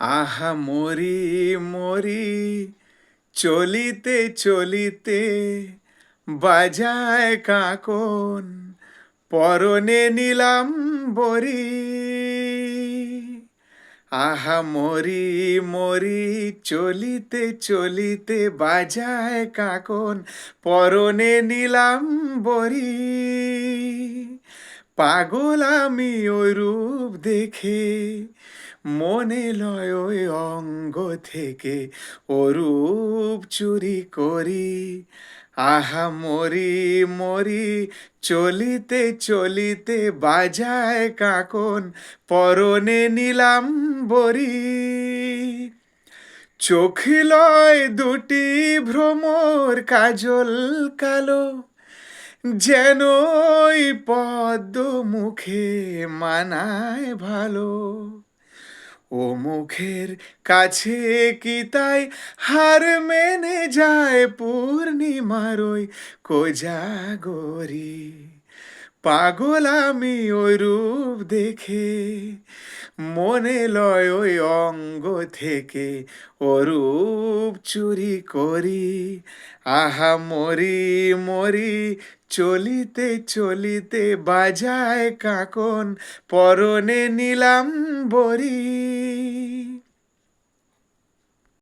আহা মরি মরি, চলিতে চলিতে বাজায় কাকন, পরনে নিলাম বরি। আহা মরি মরি, চলিতে চলিতে বাজায় কাকন, পরনে নিলাম বরি। পাগল আমি ওই রূপ দেখে মনে লয় ওই অঙ্গ থেকে অরূপ চুরি করি। আহা, মরি মরি, চলিতে চলিতে বাজায় কাকন, পরনে নিলাম বরি। চোখ লয় দুটি ভ্রমর কাজল কালো, যেন পদ্ম মুখে মানায় ভালো। ও মুখের কাছে কি তাই হার মেনে যায় পূর্ণিমার ওই কোজাগরি? পাগল আমি ওই রূপ দেখে, মনে লয় ওই অঙ্গ থেকে অরূপ চুরি করি। আহা, মরি মরি, চলিতে চলিতে বাজায় কাকন, পরনে নিলাম বরি।